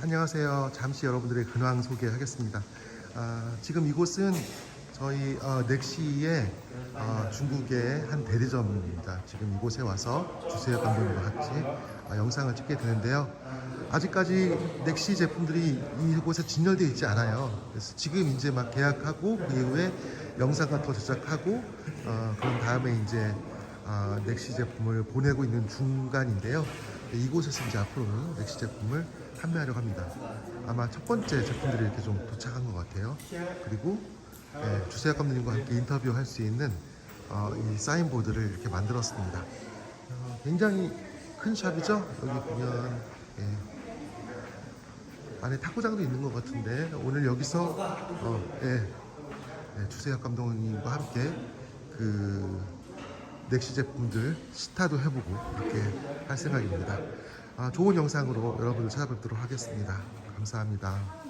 안녕하세요. 잠시 여러분들의 근황 소개하겠습니다. 아, 지금 이곳은 저희 어, 넥시의 어, 중국의 한 대리점입니다. 지금 이곳에 와서 주세혁 감독님과 같이 어, 영상을 찍게 되는데요. 아직까지 넥시 제품들이 이곳에 진열되어 있지 않아요. 그래서 지금 이제 막 계약하고 그 이후에 영상 같은 거 제작하고 어, 그런 다음에 이제 아, 넥시 제품을 보내고 있는 중간인데요. 이곳에서 이제 앞으로는 넥시 제품을 판매하려고 합니다. 아마 첫 번째 제품들이 이렇게 좀 도착한 것 같아요. 그리고 예, 주세혁 감독님과 함께 인터뷰할 수 있는 어, 이 사인보드를 이렇게 만들었습니다. 어, 굉장히 큰 샵이죠? 여기 보면 예, 안에 탁구장도 있는 것 같은데 오늘 여기서 어, 예, 예, 주세혁 감독님과 함께 그 넥시 제품들 시타도 해보고 이렇게 할 생각입니다. 아, 좋은 영상으로 여러분을 찾아뵙도록 하겠습니다. 감사합니다.